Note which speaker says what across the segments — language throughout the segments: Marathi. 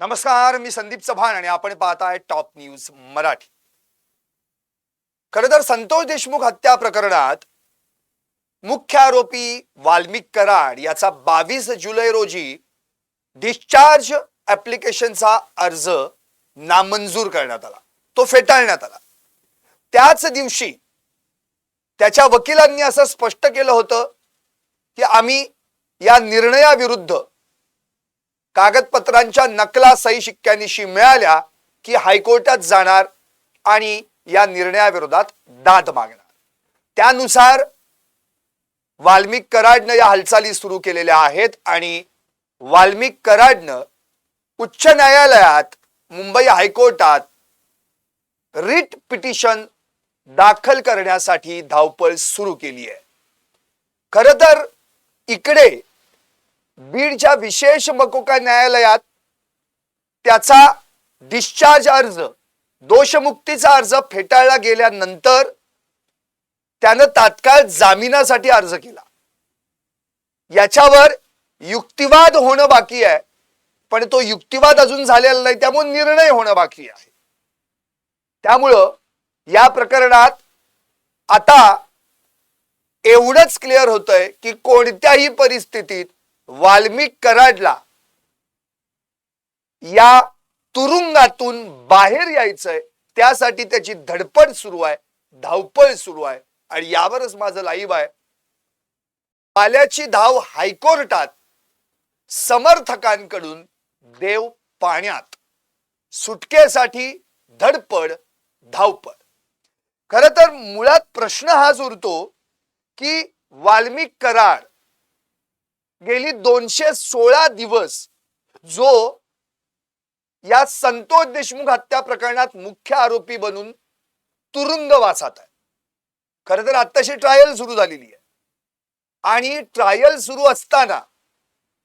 Speaker 1: नमस्कार मी संदीप चव्हाण आणि आपण पाहताय टॉप न्यूज मराठी. खर तर संतोष देशमुख हत्या प्रकरणात मुख्य आरोपी वाल्मिक कराड याचा बावीस जुलै रोजी डिस्चार्ज ऍप्लिकेशनचा अर्ज नामंजूर करण्यात आला. तो फेटाळण्यात आला. त्याच दिवशी त्याच्या वकिलांनी असं स्पष्ट केलं होतं की आम्ही या निर्णयाविरुद्ध कागदपत्रांच्या नकला सही शिक्क्यानिशी मिळाल्या की हायकोर्टात जाणार आणि या निर्णयाविरोधात दाद मागणार. त्यानुसार वाल्मिक कराडनं या हालचाली सुरू केलेल्या आहेत आणि वाल्मिक कराडनं उच्च न्यायालयात मुंबई हायकोर्टात रिट पिटिशन दाखल करण्यासाठी धावपळ सुरू केली आहे. खर तर इकडे बीडच्या विशेष मकोका न्यायालयात त्याचा डिस्चार्ज अर्ज दोषमुक्तीचा अर्ज फेटाळला गेल्यानंतर त्यानं तात्काळ जामिनासाठी अर्ज केला. याच्यावर युक्तिवाद होणं बाकी आहे पण तो युक्तिवाद अजून झालेला नाही त्यामुळे निर्णय होणं बाकी आहे. त्यामुळं या प्रकरणात आता एवढंच क्लिअर होतंय की कोणत्याही परिस्थितीत वाल्मिक कराडला या तुरुंगातून बाहेर यायचंय. त्यासाठी त्याची धडपड सुरू आहे धावपळ सुरू आहे आणि यावरच माझं लाईव्ह आहे. पाल्याची धाव हायकोर्टात समर्थकांकडून देव पाण्यात. सुटकेसाठी धडपड धावपळ. खर तर मुळात प्रश्न हाच उरतो की वाल्मिक कराड गेली दोनशे सोळा दिवस जो या संतोष देशमुख हत्या प्रकरणात मुख्य आरोपी बनून तुरुंगवासात आहे. खर तर आत्ताशी ट्रायल सुरू झालेली आहे. आणि ट्रायल सुरू असताना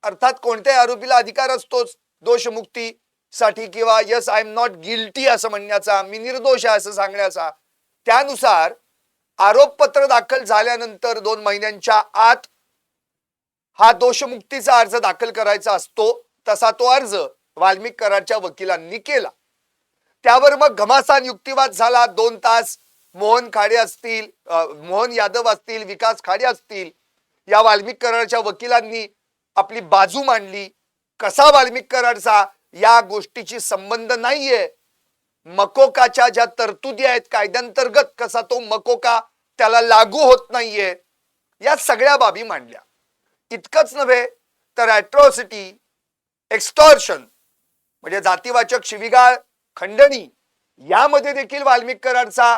Speaker 1: अर्थात कोणत्याही आरोपीला अधिकार असतोच दोषमुक्तीसाठी किंवा yes I am not guilty असं म्हणण्याचा मी निर्दोष आहे असं सांगण्याचा त्यानुसार आरोपपत्र दाखल झाल्यानंतर दोन महिन्यांच्या आत हा दोषमुक्तीचा अर्ज दाखल करायचा असतो तसा तो अर्ज वाल्मिक कराडच्या वकिलांनी केला. त्यावर मग घमासान युक्तिवाद झाला दोन तास मोहन खाडे असतील मोहन यादव असतील विकास खाडे असतील या वाल्मिक कराडच्या वकिलांनी आपली बाजू मांडली. कसा वाल्मिक कराडचा या गोष्टीची संबंध नाहीये. मकोकाच्या ज्या तरतुदी आहेत कायद्यांतर्गत कसा तो मकोका त्याला लागू होत नाहीये या सगळ्या बाबी मांडल्या. इतकंच नव्हे तर ॲट्रॉसिटी एक्स्टॉर्शन म्हणजे जातीवाचक शिविगाळ खंडणी यामध्ये देखील वाल्मिकरांचा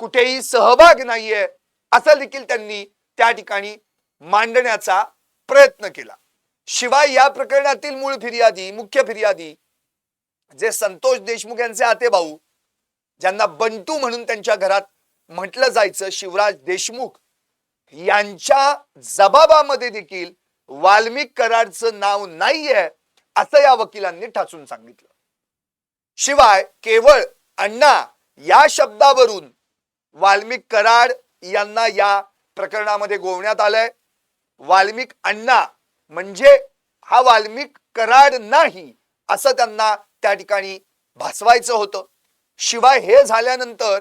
Speaker 1: कुठेही सहभाग नाहीये असं देखील त्यांनी त्या ठिकाणी मांडण्याचा प्रयत्न केला. शिवाय या प्रकरणातील मूळ फिर्यादी मुख्य फिर्यादी जे संतोष देशमुख यांचे आतेभाऊ ज्यांना बंटू म्हणून त्यांच्या घरात म्हटलं जायचं शिवराज देशमुख यांच्या जबाबामध्ये देखील वाल्मिक कराडचं नाव नाहीये असं या वकिलांनी ठासून सांगितलं. शिवाय केवळ अण्णा या शब्दावरून वाल्मिक कराड यांना या प्रकरणामध्ये गोवण्यात आलंय. वाल्मिक अण्णा म्हणजे हा वाल्मिक कराड नाही असं त्यांना त्या ठिकाणी भासवायचं होतं. शिवाय हे झाल्यानंतर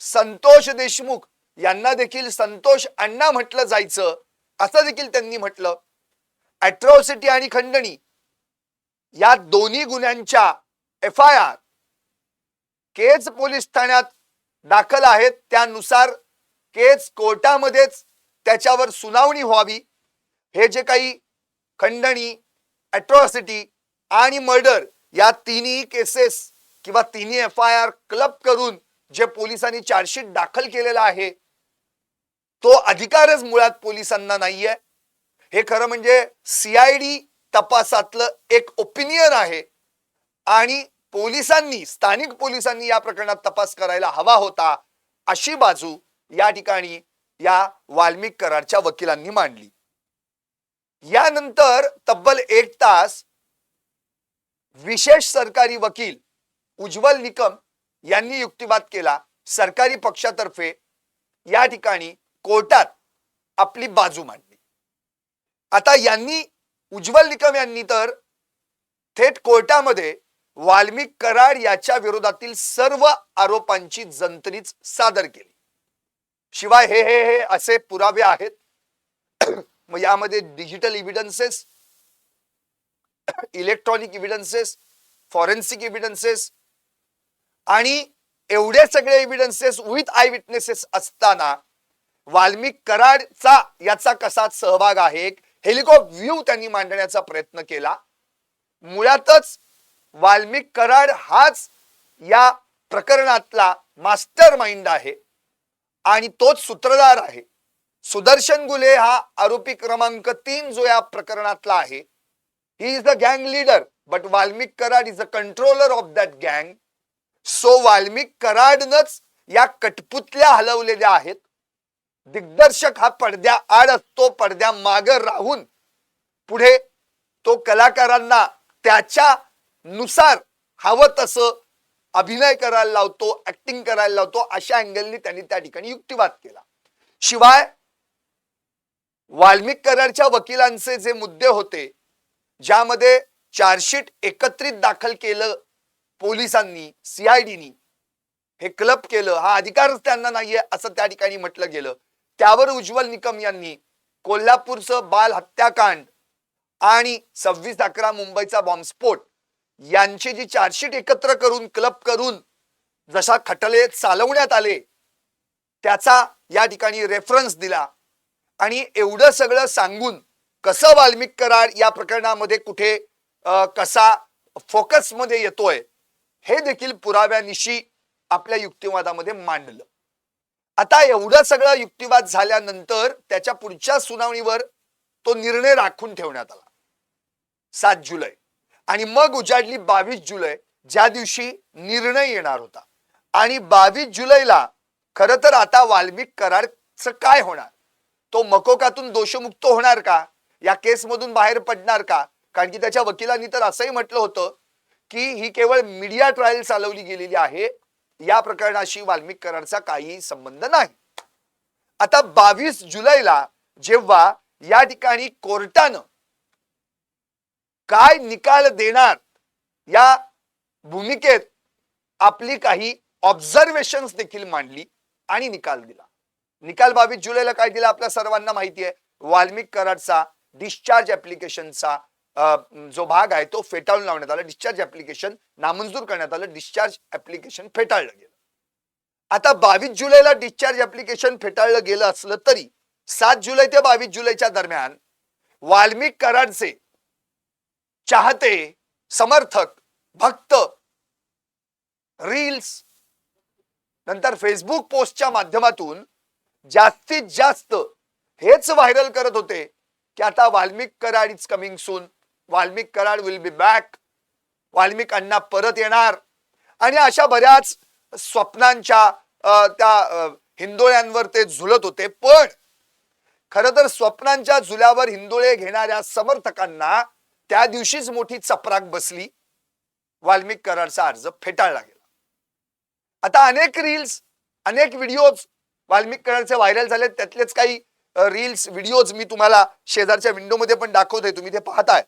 Speaker 1: संतोष देशमुख यांना देखील संतोष अण्णा म्हटलं जायचं. असं देखील त्यांनी म्हटलं. अॅट्रॉसिटी आणि खंडणी. या दोन्ही गुन्ह्यांच्या F I R Kej police ठाण्यात दाखल आहेत. त्यानुसार केज कोर्टामध्येच त्याच्यावर सुनावणी व्हावी. हे जे काही खंडणी अॅट्रॉसिटी आणि मर्डर या तिन्ही केसेस किंवा तिन्ही एफ आय आर क्लब करून जे पोलिसांनी चार्जशीट दाखल केलेला आहे तो अधिकारच मुळात पोलिसांना नाहीये. हे खरं म्हणजे सीआयडी तपासातलं एक ओपिनियन आहे. आणि पोलिसांनी स्थानिक पोलिसांनी या प्रकरणात तपास करायला हवा होता अशी बाजू या ठिकाणी या वाल्मिक कराडच्या वकिलांनी मांडली. यानंतर तब्बल एक तास विशेष सरकारी वकील उज्ज्वल निकम यांनी युक्तिवाद केला सरकारी पक्षातर्फे. या ठिकाणी कोर्टात आपली बाजू मांडली. आता यांनी उज्ज्वल निकम यांनी तर थेट कोर्टामध्ये वाल्मिक कराड याच्या विरोधातील सर्व आरोपांची जंत्रीच सादर केली. शिवाय हे हे हे असे पुरावे आहेत. मग यामध्ये digital evidences electronic evidences forensic evidences आणि एवढे सगळे एव्हिडन्सेस विथ आय विटनेसेस असताना वाल्मिक कराडचा याचा कसा सहभाग आहे? हेलिकॉप्टर व्ह्यू त्यांनी मांडण्याचा प्रयत्न केला. मुळातच वाल्मिक कराड हाच या प्रकरणातला मास्टर माइंड आहे आणि तोच सूत्रधार आहे. सुदर्शन गुले हा आरोपी क्रमांक तीन जो या प्रकरणातला आहे. ही इज द गँग leader but Valmik Karad is the controller of that गँग सो वाल्मिक कराडनच या कटपुतल्या हलवलेल्या आहेत. दिग्दर्शक हा पडद्या आड असतो पडद्या माग राहून. पुढे तो कलाकारांना त्याच्या नुसार हवं तसं अभिनय करायला लावतो ऍक्टिंग करायला लावतो अशा अँगलनी त्यांनी त्या ठिकाणी युक्तिवाद केला. शिवाय वाल्मिक करारच्या वकिलांचे जे मुद्दे होते ज्यामध्ये चार्जशीट एकत्रित दाखल केलं पोलिसांनी सीआयडीनी हे क्लब केलं हा अधिकारच त्यांना नाहीये असं त्या ठिकाणी म्हटलं गेलं. त्यावर उज्ज्वल निकम यांनी कोल्हापूरचं बाल हत्याकांड आणि सव्वीस अकरा मुंबईचा बॉम्बस्फोट यांची जी चार्जशीट एकत्र करून क्लब करून जशा खटले चालवण्यात आले त्याचा या ठिकाणी रेफरन्स दिला. आणि एवढं सगळं सांगून कसं वाल्मिक कराड या प्रकरणामध्ये कुठे कसा फोकसमध्ये येतोय हे देखील पुराव्यानिशी आपल्या युक्तिवादामध्ये मांडलं. आता एवढं सगळं युक्तिवाद झाल्यानंतर त्याच्या पुढच्या सुनावणीवर तो निर्णय राखून ठेवण्यात आला. सात जुलै. आणि मग उजाडली बावीस जुलै ज्या दिवशी निर्णय येणार होता. आणि बावीस जुलैला खर तर आता वाल्मिक करारच काय होणार? तो मकोकातून दोषमुक्त होणार का? या केसमधून बाहेर पडणार का? कारण की त्याच्या वकिलांनी तर असंही म्हटलं होतं की ही केवळ मीडिया ट्रायल चालवली गेलेली आहे या प्रकरणाशी वाल्मिक कराडचा काही संबंध नाही. आता बावीस जुलैला जेव्हा या ठिकाणी कोर्टानं काय निकाल देणार या भूमिकेत आपली काही ऑब्झर्वेशन देखील मांडली आणि निकाल दिला. निकाल बावीस जुलैला काय दिला आपल्या सर्वांना माहिती आहे. वाल्मिक कराडचा डिस्चार्ज ऍप्लिकेशनचा जो भाग आहे तो फेटाळून लावण्यात आला. डिस्चार्ज ऍप्लिकेशन नामंजूर करण्यात आलं. डिस्चार्ज ऍप्लिकेशन फेटाळलं गेलं. आता बावीस जुलैला डिस्चार्ज ऍप्लिकेशन फेटाळलं गेलं असलं तरी सात जुलै ते बावीस जुलैच्या दरम्यान वाल्मिक कराडचे चाहते समर्थक भक्त रील्स नंतर फेसबुक पोस्टच्या माध्यमातून जास्तीत जास्त हेच व्हायरल करत होते की आता Walmik Karad is coming soon Walmik Karad will be back Walmik Anna परत येणार. आणि अशा बऱ्याच स्वप्नांच्या अं, त्या हिंदोळ्यांवर ते झुलत होते. पण खर तर स्वप्नांच्या झुल्यावर हिंदोळे घेणाऱ्या समर्थकांना त्या दिवशीच मोठी चपराक बसली. वाल्मिक कराडचा अर्ज फेटाळला गेला. आता अनेक रील्स अनेक व्हिडिओज वाल्मिक कराडचे व्हायरल झाले त्यातलेच काही रील्स व्हिडिओज मी तुम्हाला शेजारच्या विंडोमध्ये पण दाखवतोय. तुम्ही ते पाहताय.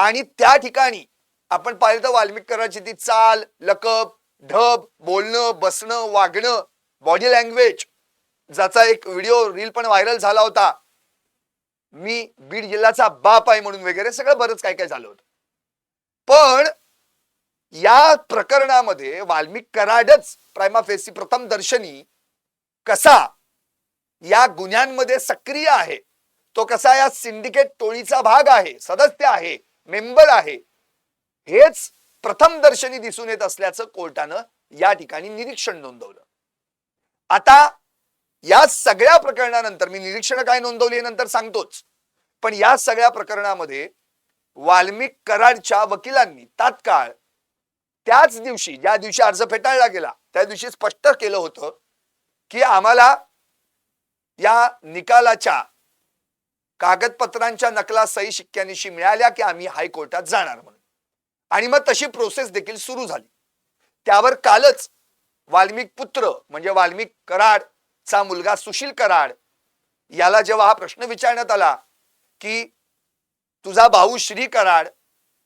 Speaker 1: आणि त्या ठिकाणी आपण पाहिलं तर वाल्मिकराची ती चाल लकब ढब बोलणं बसणं वागणं बॉडी लँग्वेज ज्याचा एक व्हिडिओ रील पण व्हायरल झाला होता. मी बीड जिल्ह्याचा बाप आहे म्हणून वगैरे सगळं बरंच काय काय झालं होतं. पण या प्रकरणामध्ये वाल्मिक कराडच प्रायमा फेसी प्रथम दर्शनी कसा या गुन्ह्यांमध्ये सक्रिय आहे तो कसा या सिंडिकेट टोळीचा भाग आहे सदस्य आहे मेंबर आहे. हेच प्रथम दर्शनी दिसून येत असल्याचं कोर्टानं या ठिकाणी निरीक्षण नोंदवलं. आता या सगळ्या प्रकरणानंतर मी निरीक्षण काय नोंदवली नंतर सांगतोच. पण या सगळ्या प्रकरणामध्ये वाल्मिक कराडच्या वकिलांनी तात्काळ त्याच दिवशी ज्या दिवशी अर्ज फेटाळला गेला त्या दिवशी स्पष्ट केलं होतं की आम्हाला या निकालाच्या कागदपत्रांच्या नकला सही शिक्क्यानिशी मिळाल्या की आम्ही हायकोर्टात जाणार म्हणून. आणि मग तशी प्रोसेस देखील सुरू झाली. त्यावर कालच वाल्मिक पुत्र म्हणजे वाल्मिक कराडचा मुलगा सुशील कराड याला जेव्हा हा प्रश्न विचारण्यात आला की तुझा भाऊ श्री कराड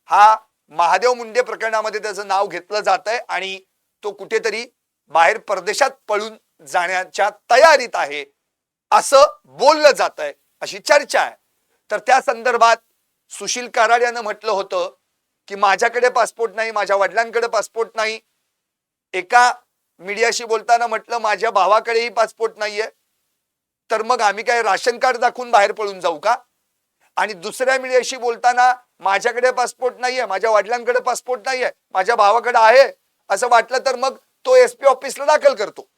Speaker 1: हा महादेव मुंडे प्रकरणामध्ये त्याचं नाव घेतलं जात आहे आणि तो कुठेतरी बाहेर परदेशात पळून जाण्याच्या तयारीत आहे असं बोललं जात आहे अशी चर्चा आहे. तर त्या संदर्भात सुशील कराड यानं म्हटलं होतं की माझ्याकडे पासपोर्ट नाही माझ्या वडिलांकडे पासपोर्ट नाही. एका मीडियाशी बोलताना म्हटलं माझ्या भावाकडेही पासपोर्ट नाहीये. तर मग आम्ही काय राशन कार्ड दाखवून बाहेर पळून जाऊ का? आणि दुसऱ्या मीडियाशी बोलताना माझ्याकडे पासपोर्ट नाहीये माझ्या वडिलांकडे पासपोर्ट नाहीये माझ्या भावाकडे आहे. असं वाटलं तर मग तो एस पी ऑफिसला दाखल करतो.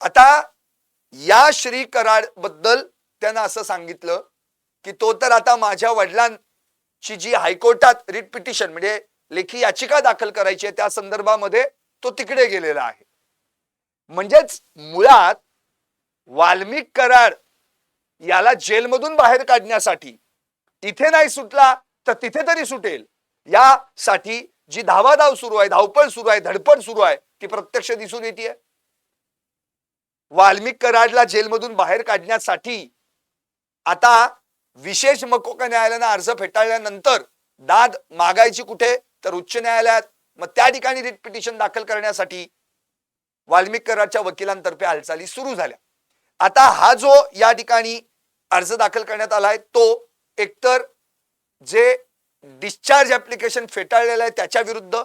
Speaker 1: आता या श्री कराडबद्दल त्यानं असं सांगितलं की तो तर आता माझ्या वडिलांची जी हायकोर्टात रिट पिटिशन म्हणजे लेखी याचिका दाखल करायची आहे त्या संदर्भामध्ये तो तिकडे गेलेला आहे. म्हणजेच मुळात वाल्मिक कराड याला जेलमधून बाहेर काढण्यासाठी इथे नाही सुटला तर तिथे तरी सुटेल. यासाठी जी धावाधाव सुरू आहे धावपळ सुरू आहे धडपड सुरू आहे ती प्रत्यक्ष दिसून येते वाल्मिक कराडला जेलमधून बाहेर काढण्यासाठी आता विशेष मकोका न्यायालयानं अर्ज फेटाळल्यानंतर दाद मागायची कुठे? तर उच्च न्यायालयात. मग त्या ठिकाणी रिट पिटिशन दाखल करण्यासाठी वाल्मिकराच्या वकिलांतर्फे हालचाली सुरू झाल्या. आता हा जो या ठिकाणी अर्ज दाखल करण्यात आलाय तो एकतर जे डिस्चार्ज ऍप्लिकेशन फेटाळलेलं आहे त्याच्या विरुद्ध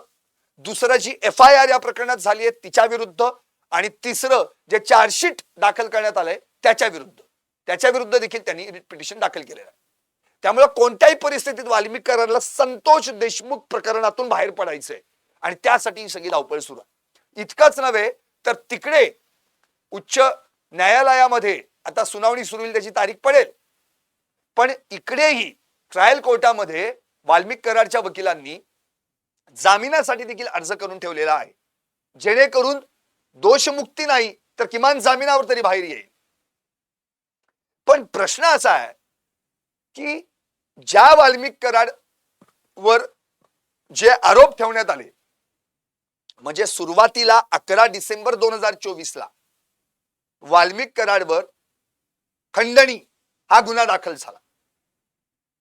Speaker 1: दुसरं जी एफ आय आर या प्रकरणात झाली आहे तिच्या विरुद्ध आणि तिसरं जे चार्जशीट दाखल करण्यात आलंय त्याच्या विरुद्ध. त्याच्या विरुद्ध देखील त्यांनी पिटिशन दाखल केलेलं आहे. त्यामुळे कोणत्याही परिस्थितीत वाल्मिकरांना संतोष देशमुख प्रकरणातून बाहेर पडायचंय. आणि त्यासाठी ही सगळी धावपळ सुरू आहे. इतकंच नव्हे तर तिकडे उच्च न्यायालयामध्ये आता सुनावणी सुरू होईल त्याची तारीख पडेल. पण इकडेही ट्रायल कोर्टामध्ये वाल्मिक कराडच्या वकिलांनी जामिनासाठी देखील अर्ज करून ठेवलेला आहे. जेणेकरून दोषमुक्ती नाही तर किमान जामिनावर तरी बाहेर येईल. पण प्रश्न असा आहे की ज्या वाल्मिक कराड वर जे आरोप ठेवण्यात आले म्हणजे सुरुवातीला अकरा डिसेंबर दोन हजार चोवीस ला वाल्मिक कराडवर खंडणी हा गुन्हा दाखल झाला.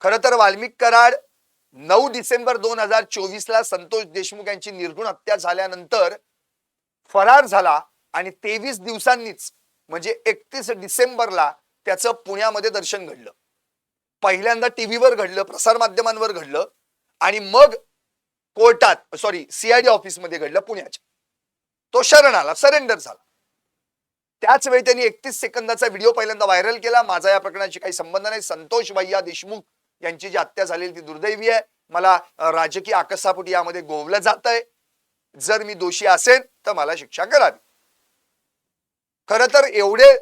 Speaker 1: खर तर वाल्मिक कराड नऊ डिसेंबर दोन हजार चोवीस ला संतोष देशमुख यांची निर्गुण हत्या झाल्यानंतर फरार झाला आणि तेवीस दिवसांनीच म्हणजे एकतीस डिसेंबरला त्याचं पुण्यामध्ये दर्शन घडलं. पहिल्यांदा टीव्हीवर घडलं प्रसार माध्यमांवर घडलं आणि मग कोर्टात सॉरी सीआयडी ऑफिसमध्ये घडलं पुण्याच्या. तो शरण आला सरेंडर झाला. त्याच वेळी त्यांनी एकतीस सेकंदाचा व्हिडिओ पहिल्यांदा व्हायरल केला. माझा या प्रकरणाशी काही संबंध नाही. संतोष भैया देशमुख यांची जी हत्या झालेली ती दुर्दैवी आहे. मला राजकीय आकसापोटी यामध्ये गोवलं जात आहे जर मी दोषी असेल तर मला शिक्षा करावी. खर तर एवढे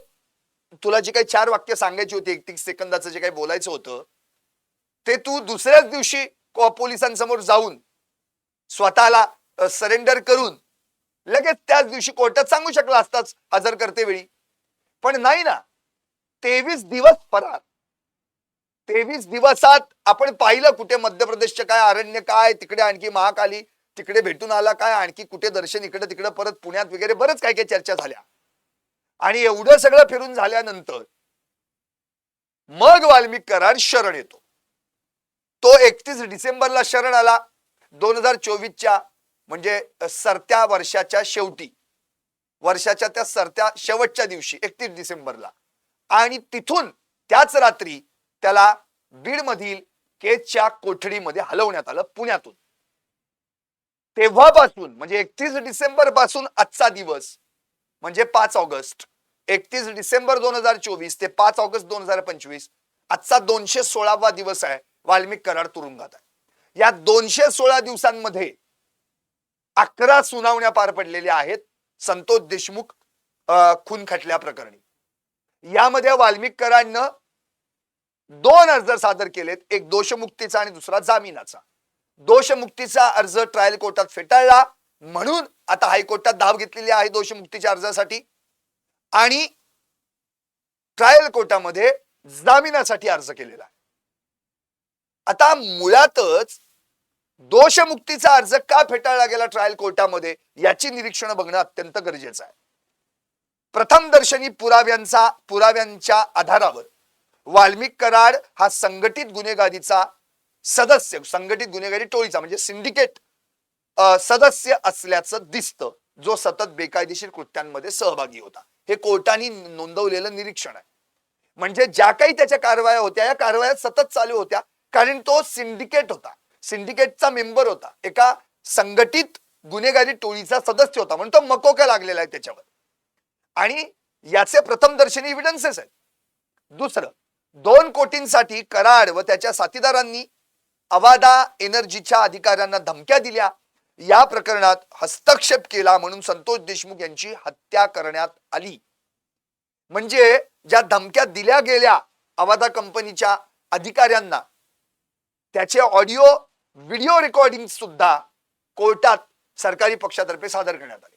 Speaker 1: तुला जे काही चार वाक्य सांगायची होती एकतीस सेकंदाचं जे काही बोलायचं होतं ते तू दुसऱ्याच दिवशी पोलिसांसमोर जाऊन स्वतःला सरेंडर करून लगेच त्याच दिवशी कोर्टात सांगू शकला असताच हजर करते वेळी. पण नाही ना तेवीस दिवस फरार. तेवीस दिवसात आपण पाहिलं कुठे मध्य प्रदेशचे काय अरण्य काय तिकडे आणखी महाकाली तिकडे भेटून आला काय आणखी कुठे दर्शन इकडे तिकडे परत पुण्यात वगैरे बरंच काय काय चर्चा झाल्या. आणि एवढं सगळं फिरून झाल्यानंतर मग वाल्मिक करार शरण येतो. तो एकतीस डिसेंबरला शरण आला. दोन हजार चोवीसच्या म्हणजे सरत्या वर्षाच्या शेवटी. वर्षाच्या त्या सरत्या शेवटच्या दिवशी एकतीस डिसेंबरला. आणि तिथून त्याच रात्री त्याला बीड मधील केजच्या कोठडीमध्ये हलवण्यात आलं पुण्यातून. तेव्हापासून म्हणजे एकतीस डिसेंबरपासून आजचा दिवस म्हणजे पाच ऑगस्ट. एकतीस डिसेंबर दोन हजार चोवीस ते पाच ऑगस्ट दोन हजार पंचवीस. आजचा दोनशे सोळावा दिवस आहे. वाल्मिक कराड तुरुंगात आहे. या दोनशे सोळा दिवसांमध्ये अकरा सुनावण्या पार पडलेल्या आहेत संतोष देशमुख खून खटल्या प्रकरणी. यामध्ये वाल्मिक कराडनं दोन अर्ज सादर केलेत. एक दोषमुक्तीचा आणि दुसरा जामिनाचा. दोषमुक्तीचा अर्ज ट्रायल कोर्टात फेटाळला. म्हणून आता हायकोर्टात धाव घेतलेली आहे दोषमुक्तीच्या अर्जासाठी आणि ट्रायल कोर्टामध्ये जामिनासाठी अर्ज केलेला आहे. आता मुळातच दोषमुक्तीचा अर्ज का फेटाळला गेला ट्रायल कोर्टामध्ये याची निरीक्षण बघणं अत्यंत गरजेचं आहे. प्रथम दर्शनी पुराव्यांचा पुराव्यांच्या आधारावर वाल्मिक कराड हा संघटित गुन्हेगारीचा सदस्य संघटित गुन्हेगारी टोळीचा म्हणजे सिंडिकेट सदस्य असल्याचं दिसतं जो सतत बेकायदेशीर कृत्यांमध्ये सहभागी होता. हे कोर्टाने नोंदवलेलं निरीक्षण आहे. म्हणजे ज्या काही त्याच्या कारवाया होत्या या कारवाया सतत चालू होत्या कारण तो सिंडिकेट होता. सिंडिकेटचा मेंबर होता. एका संघटित गुन्हेगारी टोळीचा सदस्य होता म्हणून तो मकोका लागलेला आहे त्याच्यावर. आणि याचे प्रथम दर्शनी इव्हिडन्सेस आहेत. दुसरं दोन कोटींसाठी कराड व त्याच्या साथीदारांनी अवादा एनर्जीच्या अधिकाऱ्यांना धमक्या दिल्या या प्रकरणात हस्तक्षेप केला म्हणून संतोष देशमुख यांची हत्या करण्यात आली. म्हणजे ज्या धमक्या दिल्या गेल्या अवादा कंपनीच्या अधिकाऱ्यांना त्याचे ऑडिओ व्हिडिओ रेकॉर्डिंग सुद्धा कोर्टात सरकारी पक्षातर्फे सादर करण्यात आले.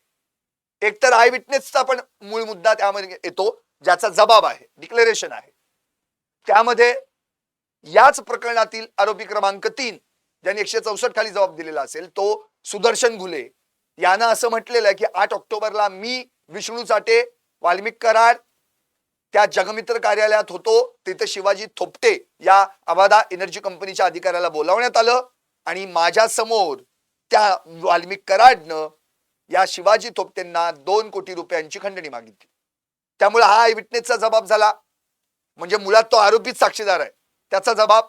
Speaker 1: एकतर आय विटनेसचा पण मूळ मुद्दा त्यामध्ये येतो ज्याचा जबाब आहे डिक्लेरेशन आहे. त्यामध्ये याच प्रकरणातील आरोपी क्रमांक तीन ज्यांनी एकशे चौसष्ट खाली जबाब दिलेला असेल तो सुदर्शन घुले. यांना असं म्हटलेलं आहे की आठ ऑक्टोबरला मी विष्णू चाटे वाल्मिक कराड त्या जगमित्र कार्यालयात होतो. तिथे शिवाजी थोपटे या अवादा एनर्जी कंपनीच्या अधिकाऱ्याला बोलावण्यात आलं. आणि माझ्यासमोर त्या वाल्मिक कराडनं या शिवाजी थोपटेंना दोन कोटी रुपयांची खंडणी मागितली. त्यामुळे हा विटनेसचा जबाब झाला. म्हणजे मुळात तो आरोपीच साक्षीदार आहे. त्याचा जबाब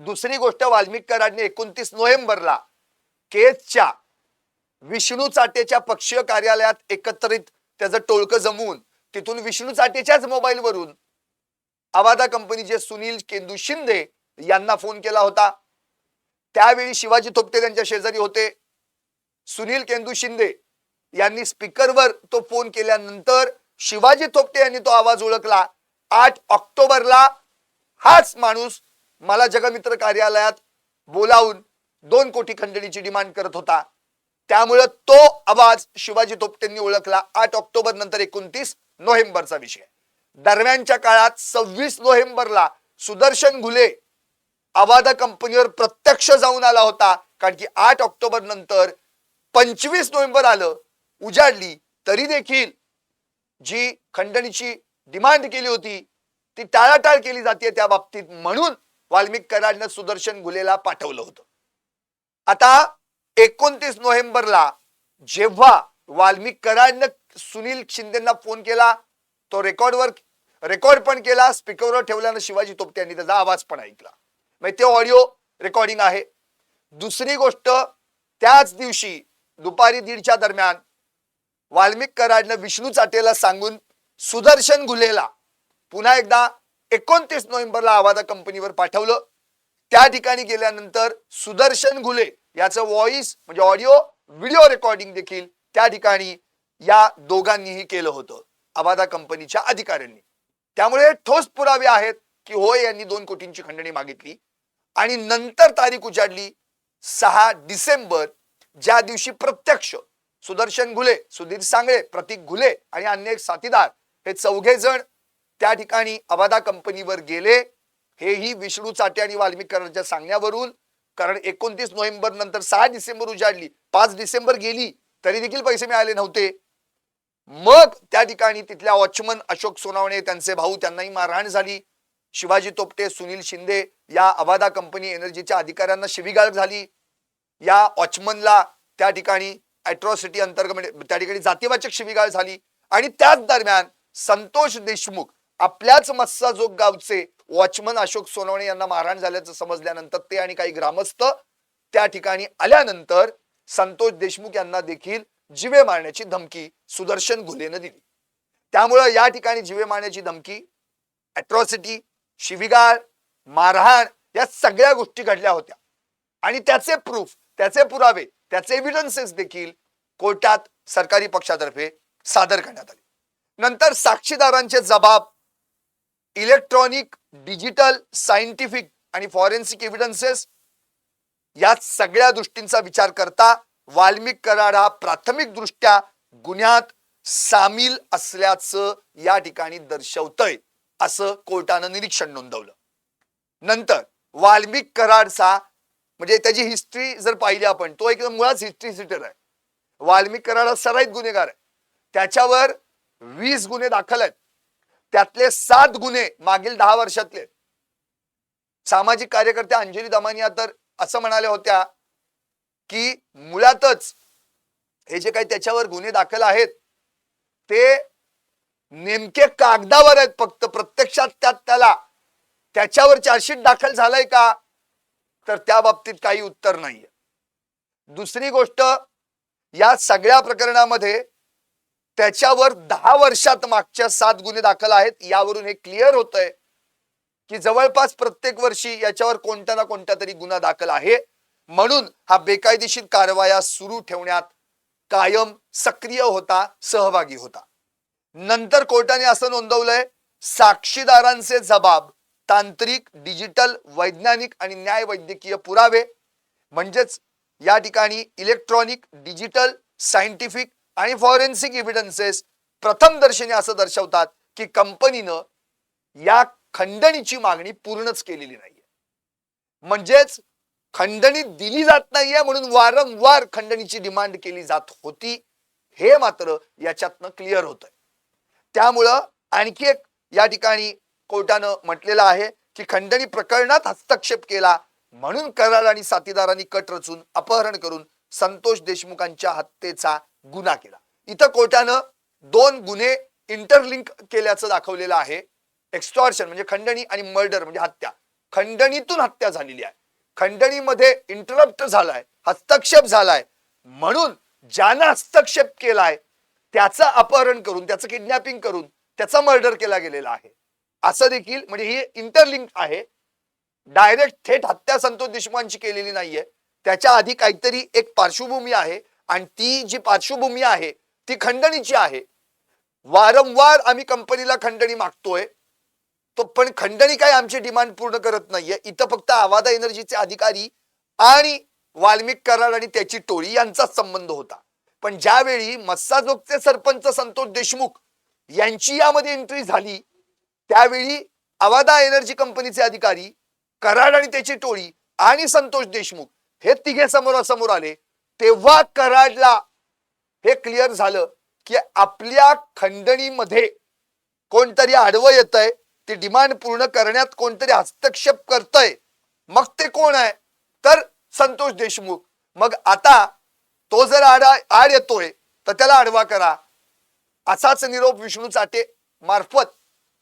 Speaker 1: दुसरी गोष्ट वाल्मिक कराडने एकोणतीस नोव्हेंबरला केसच्या विष्णू चाटेच्या पक्षीय कार्यालयात एकत्रित त्याचं टोळकं जमवून तिथून विष्णू चाटेच्याच मोबाईलवरून आवादा कंपनीचे सुनील केंदू शिंदे यांना फोन केला होता. त्यावेळी शिवाजी थोपटे त्यांच्या शेजारी होते. सुनील केंदू शिंदे यांनी स्पीकरवर तो फोन केल्यानंतर शिवाजी थोपटे यांनी तो आवाज ओळखला. आठ ऑक्टोबरला हाच माणूस मला जगमित्र कार्यालयात बोलावून दोन कोटी खंडणीची डिमांड करत होता. त्यामुळं तो आवाज शिवाजी तोपटेंनी ओळखला आठ ऑक्टोबर नंतर एकोणतीस नोव्हेंबरचा विषय. दरम्यानच्या काळात सव्वीस नोव्हेंबरला सुदर्शन घुले अवादा कंपनीवर प्रत्यक्ष जाऊन आला होता. कारण की आठ ऑक्टोबर नंतर पंचवीस नोव्हेंबर आलं उजाडली तरी देखील जी खंडणीची डिमांड केली होती ती टाळाटाळ केली जाते त्या बाबतीत म्हणून वाल्मिक कराडनं सुदर्शन घुलेला पाठवलं होतं. आता एकोणतीस नोव्हेंबरला जेव्हा वाल्मिकरांना कराडनं सुनील शिंदेना फोन केला तो रेकॉर्डवर रेकॉर्ड पण केला स्पीकरवर ठेवल्यानं शिवाजी तोपते यांनी त्याचा आवाज पण ऐकला. म्हणजे ते ऑडिओ रेकॉर्डिंग आहे. दुसरी गोष्ट त्याच दिवशी दुपारी दीडच्या दरम्यान वाल्मिक कराडनं विष्णू चाटेला सांगून सुदर्शन घुलेला पुन्हा एकदा एकोणतीस नोव्हेंबरला आवाजा कंपनीवर पाठवलं. त्या ठिकाणी गेल्यानंतर सुदर्शन घुले याचं व्हॉइस म्हणजे ऑडिओ व्हिडिओ रेकॉर्डिंग देखील त्या ठिकाणी या दोघांनीही केलं होतं. अबादा कंपनीच्या अधिकाऱ्यांनी. त्यामुळे ठोस पुरावे आहेत की होय यांनी दोन कोटींची खंडणी मागितली आणि नंतर तारीख उजाडली सहा डिसेंबर ज्या दिवशी प्रत्यक्ष सुदर्शन घुले सुधीर सांगळे प्रतीक घुले आणि अन्य एक साथीदार हे चौघे जण त्या ठिकाणी अबादा कंपनीवर गेले. हेही विष्णू चाटे आणि वाल्मिकरांच्या सांगण्यावरून कारण एकोणतीस नोव्हेंबर नंतर सहा डिसेंबर उजाडली पाच डिसेंबर गेली तरी देखील पैसे मिळाले नव्हते. मग त्या ठिकाणी तिथल्या वॉचमन अशोक सोनावणे त्यांचे भाऊ त्यांनाही मारहाण झाली. शिवाजी तोपटे सुनील शिंदे या अवादा कंपनी एनर्जीच्या अधिकाऱ्यांना शिवीगाळ झाली. या वॉचमनला त्या ठिकाणी अॅट्रॉसिटी अंतर्गत म्हणजे त्या ठिकाणी जातीवाचक शिवीगाळ झाली. आणि त्याच दरम्यान संतोष देशमुख आपल्याच मस्साजोग गावचे वॉचमन अशोक सोनवणे यांना मारहाण झाल्याचं समजल्यानंतर ते आणि काही ग्रामस्थ त्या ठिकाणी आल्यानंतर संतोष देशमुख यांना देखील जिवे मारण्याची धमकी सुदर्शन घुलेनं दिली. त्यामुळं या ठिकाणी जिवे मारण्याची धमकी अॅट्रॉसिटी शिविगाळ मारहाण या सगळ्या गोष्टी घडल्या होत्या. आणि त्याचे प्रूफ त्याचे पुरावे त्याचे एव्हिडन्सेस देखील कोर्टात सरकारी पक्षातर्फे सादर करण्यात आले. नंतर साक्षीदारांचे जबाब इलेक्ट्रॉनिक डिजिटल सायंटिफिक आणि फॉरेन्सिक एव्हिडन्सेस या सगळ्या दृष्टींचा विचार करता वाल्मिक कराड हा प्राथमिक दृष्ट्या गुन्ह्यात सामील असल्याचं या ठिकाणी दर्शवतय असं कोर्टानं निरीक्षण नोंदवलं. नंतर वाल्मिक कराडचा म्हणजे त्याची हिस्ट्री जर पाहिली आपण तो एकदम मुळात हिस्ट्री सिटर आहे. वाल्मिक कराड हा सराईत गुन्हेगार आहे. त्याच्यावर वीस गुन्हे दाखल आहेत. त्यातले सात गुन्हे मागील दहा वर्षातले. सामाजिक कार्यकर्त्या अंजली दमानिया तर असं म्हणाल्या होत्या की मुळातच हे जे काही त्याच्यावर गुन्हे दाखल आहेत ते नेमके कागदावर आहेत फक्त. प्रत्यक्षात त्यात त्याला त्याच्यावर चार्जशीट दाखल झालाय का? तर त्या बाबतीत काही उत्तर नाहीये. दुसरी गोष्ट या सगळ्या प्रकरणामध्ये त्याच्यावर दहा वर्षात मागच्या सात गुन्हे दाखल आहेत. यावरून हे क्लिअर होत आहे की जवळपास प्रत्येक वर्षी याच्यावर कोणत्या ना कोणत्या तरी गुन्हा दाखल आहे. म्हणून हा बेकायदेशीर कारवाया सुरू ठेवण्यात कायम सक्रिय होता सहभागी होता. नंतर कोर्टाने असं नोंदवलंय साक्षीदारांचे जबाब तांत्रिक डिजिटल वैज्ञानिक आणि न्याय वैद्यकीय पुरावे म्हणजेच या ठिकाणी इलेक्ट्रॉनिक डिजिटल सायंटिफिक आणि फॉरेन्सिक एव्हिडन्सेस प्रथम दर्शनी असं दर्शवतात की कंपनीनं या खंडणीची मागणी पूर्णच केलेली नाहीये. म्हणजेच खंडणी दिली जात नाहीये म्हणून वारंवार खंडणीची डिमांड केली जात होती हे मात्र याच्यातनं क्लिअर होत आहे त्यामुळं आणखी एक या ठिकाणी कोर्टानं म्हटलेलं आहे की खंडणी प्रकरणात हस्तक्षेप केला म्हणून करार आणि साथीदारांनी कट रचून अपहरण करून संतोष देशमुखांच्या हत्येचा गुन्हा केला. इथं कोर्टानं दोन गुन्हे इंटरलिंक केल्याचं दाखवलेलं आहे. एक्स्टॉर्शन म्हणजे खंडणी आणि मर्डर म्हणजे हत्या. खंडणीतून हत्या झालेली आहे. खंडणीमध्ये इंटरप्ट झालाय हस्तक्षेप झालाय. म्हणून ज्यानं हस्तक्षेप केलाय त्याचं अपहरण करून त्याचं किडनॅपिंग करून त्याचा मर्डर केला गेलेला आहे. असं देखील म्हणजे ही इंटरलिंक आहे. डायरेक्ट थेट हत्या संतोष देशमुखांची केलेली नाहीये. त्याच्या आधी काहीतरी एक पार्श्वभूमी आहे. आणि ती जी पार्श्वभूमी आहे ती खंडणीची आहे. वारंवार आम्ही कंपनीला खंडणी मागतोय. तो पण खंडणी काय आमची डिमांड पूर्ण करत नाहीये. इथं फक्त आवादा एनर्जीचे अधिकारी आणि वाल्मिक कराड आणि त्याची टोळी यांचाच संबंध होता. पण ज्यावेळी मस्साजोगचे सरपंच संतोष देशमुख यांची यामध्ये एंट्री झाली त्यावेळी आवादा एनर्जी कंपनीचे अधिकारी कराड आणि त्याची टोळी आणि संतोष देशमुख हे तिघे समोरासमोर आले. तेव्हा कराडला हे क्लिअर झालं की आपल्या खंडणीमध्ये कोणतरी आडवं येत आहे ती डिमांड पूर्ण करण्यात कोणतरी हस्तक्षेप करतय मग ते कोण आहे? तर संतोष देशमुख. मग आता तो जर आड आड येतोय तर त्याला आडवा करा. असाच निरोप विष्णू चाटे मार्फत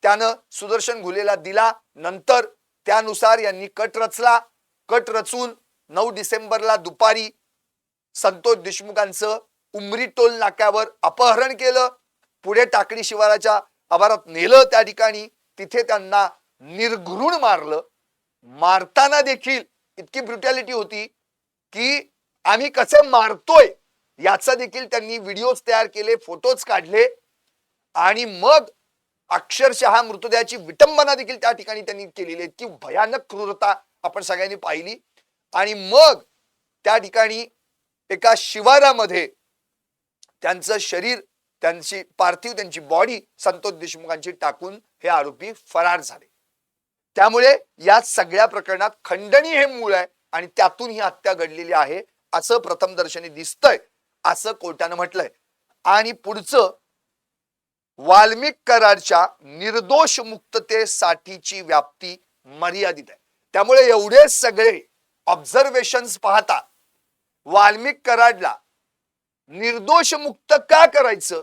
Speaker 1: त्यानं सुदर्शन घुलेला दिला. नंतर त्यानुसार यांनी कट रचला. कट रचून नऊ डिसेंबरला दुपारी संतोष देशमुखांचं उमरी टोल नाक्यावर अपहरण केलं. पुढे टाकडी शिवाराच्या आवारात नेलं त्या ठिकाणी. तिथे त्यांना निर्घृण मारलं. मारताना देखील इतकी ब्रुटॅलिटी होती की आम्ही कसे मारतोय याचा देखील त्यांनी व्हिडिओज तयार केले फोटोज काढले. आणि मग अक्षरशः मृतदेहाची विटंबना देखील त्या ठिकाणी त्यांनी केलेली. आहे इतकी भयानक क्रूरता आपण सगळ्यांनी पाहिली. आणि मग त्या ठिकाणी एका शिवारामध्ये त्यांचं शरीर त्यांची पार्थिव त्यांची बॉडी संतोष देशमुखांची टाकून हे आरोपी फरार झाले. त्यामुळे या सगळ्या प्रकरणात खंडणी हे मूळ आहे आणि त्यातून ही हत्या घडलेली आहे असं प्रथम दर्शनी दिसतंय असं कोर्टानं म्हटलंय. आणि पुढचं वाल्मिक करारच्या निर्दोष मुक्ततेसाठीची व्याप्ती मर्यादित आहे. त्यामुळे एवढे सगळे ऑब्झर्वेशन पाहता वाल्मिक कराडला निर्दोष मुक्त का करायचं?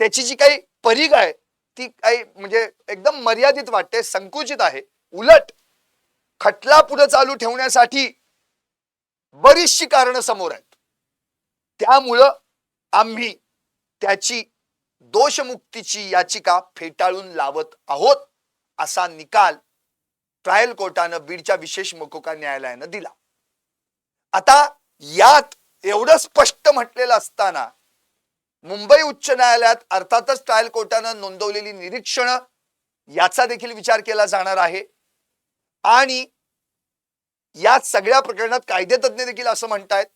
Speaker 1: त्याची जी काही परीघ आहे ती काही म्हणजे एकदम मर्यादित वाटते संकुचित आहे. उलट खटला पुढे चालू ठेवण्यासाठी बरीचशी कारणं समोर आहेत. त्यामुळं आम्ही त्याची दोषमुक्तीची याचिका फेटाळून लावत आहोत असा निकाल ट्रायल कोर्टानं बीडच्या विशेष मकोका न्यायालयानं दिला. आता यात एवढं स्पष्ट म्हटलेलं असताना मुंबई उच्च न्यायालयात अर्थातच ट्रायल कोर्टानं नोंदवलेली निरीक्षण याचा देखील विचार केला जाणार आहे. आणि या सगळ्या प्रकरणात कायदेतज्ञ देखील असं म्हणतायत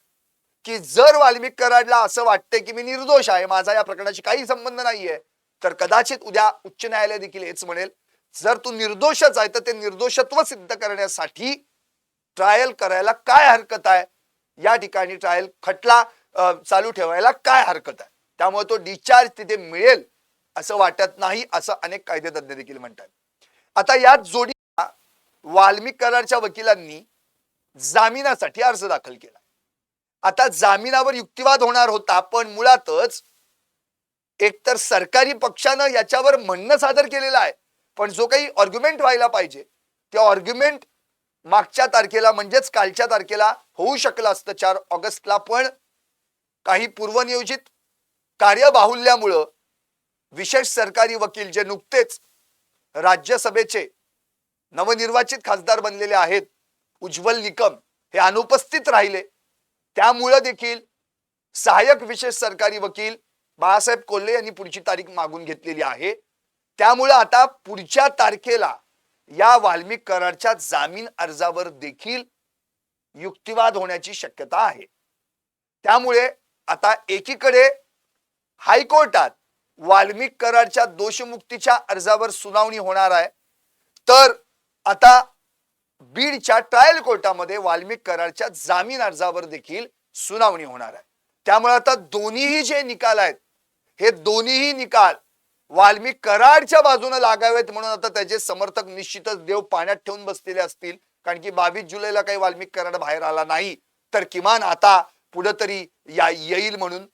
Speaker 1: की जर वाल्मिक कराडला असं वाटतंय की मी निर्दोष आहे माझा या प्रकरणाशी काही संबंध नाहीये तर कदाचित उद्या उच्च न्यायालय देखील हेच म्हणेल. जर तू निर्दोषच आहे तर ते निर्दोषत्व सिद्ध करण्यासाठी ट्रायल करायला काय हरकत आहे? या ठिकाणी ट्रायल खटला चालू ठेवायला काय हरकत आहे? त्यामुळे तो डिस्चार्ज तिथे मिळेल असं वाटत नाही असं अनेक कायदेतज्ञ देखील म्हणतात. आता यात जोडीला वाल्मिक करारच्या वकिलांनी जामिनासाठी अर्ज दाखल केला. आता जामिनावर युक्तिवाद होणार होता पण मुळातच एकतर सरकारी पक्षानं याच्यावर म्हणणं सादर केलेलं आहे. पण जो काही ऑर्ग्युमेंट व्हायला पाहिजे ते ऑर्ग्युमेंट मागच्या तारखेला म्हणजेच कालच्या तारखेला होऊ शकलं असतं चार ऑगस्टला पण काही पूर्वनियोजित कार्यबाहुल्यामुळं विशेष सरकारी वकील जे नुकतेच राज्यसभेचे नवनिर्वाचित खासदार बनलेले आहेत उज्ज्वल निकम हे अनुपस्थित राहिले. त्यामुळं देखील सहाय्यक विशेष सरकारी वकील बाळासाहेब कोल्हे यांनी पुढची तारीख मागून घेतलेली आहे. त्यामुळं आता पुढच्या तारखेला या वाल्मिक करारच्या जामीन अर्जावर देखील युक्तिवाद होण्याची शक्यता आहे. त्यामुळे आता एकीकडे हायकोर्टात वाल्मिक करारच्या दोषमुक्तीच्या अर्जावर सुनावणी होणार आहे. तर आता बीडच्या ट्रायल कोर्टामध्ये वाल्मिक करारच्या जामीन अर्जावर देखील सुनावणी होणार आहे. त्यामुळे आता दोन्हीही जे निकाल आहेत हे दोन्हीही निकाल वाल्मिक कराडच्या बाजूने लागावेत म्हणून आता त्याचे समर्थक निश्चितच देव पाण्यात ठेवून बसलेले असतील. कारण की बावीस जुलैला काही वाल्मिक कराड बाहेर आला नाही. तर किमान आता पुढे तरी या येईल म्हणून.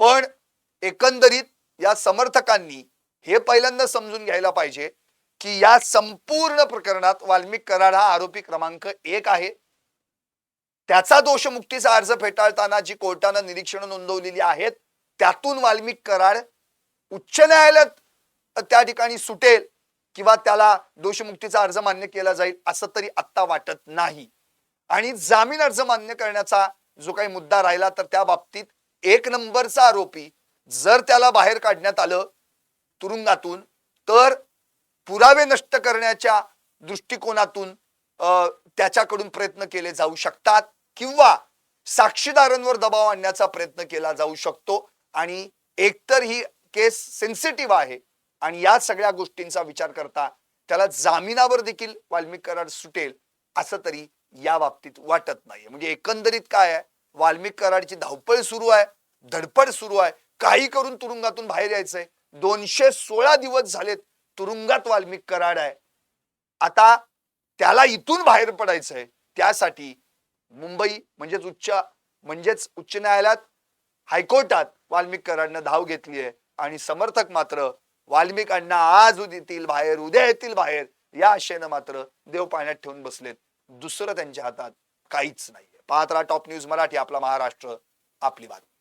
Speaker 1: पण एकंदरीत या समर्थकांनी हे पहिल्यांदा समजून घ्यायला पाहिजे की या संपूर्ण प्रकरणात वाल्मिक कराड हा आरोपी क्रमांक एक आहे. त्याचा दोषमुक्तीचा अर्ज फेटाळताना जी कोर्टानं निरीक्षणं नोंदवलेली आहेत त्यातून वाल्मिक कराड उच्च न्यायालयात त्या ठिकाणी सुटेल किंवा त्याला दोषमुक्तीचा अर्ज मान्य केला जाईल असं तरी आत्ता वाटत नाही. आणि जामीन अर्ज मान्य करण्याचा जो काही मुद्दा राहिला तर त्या बाबतीत एक नंबरचा आरोपी जर त्याला बाहेर काढण्यात आलं तुरुंगातून तर पुरावे नष्ट करण्याच्या दृष्टिकोनातून त्याच्याकडून प्रयत्न केले जाऊ शकतात किंवा साक्षीदारांवर दबाव आणण्याचा प्रयत्न केला जाऊ शकतो. आणि एकतर ही केस सेन्सिटिव्ह आहे आणि या सगळ्या गोष्टींचा विचार करता त्याला जामिनावर देखील वाल्मिक करार सुटेल असं तरी या बाबतीत वाटत नाहीये. म्हणजे एकंदरीत काय आहे? वाल्मिक कराडची धावपळ सुरू आहे धडपड सुरू आहे. काही करून तुरुंगातून बाहेर यायचंय. दोनशे सोळा दिवस झालेत तुरुंगात वाल्मिक कराड आहे. आता त्याला इथून बाहेर पडायचंय. त्यासाठी मुंबई म्हणजेच उच्च म्हणजेच उच्च न्यायालयात हायकोर्टात वाल्मिक कराडनं धाव घेतली आहे आणि समर्थक मात्र वाल्मिकांना आज येतील बाहेर उद्या येतील बाहेर या आशेनं मात्र देव पाण्यात ठेवून बसलेत. दुसरं त्यांच्या हातात काहीच नाहीये. पाहत राहा टॉप न्यूज मराठी आपला महाराष्ट्र आपली बातमी.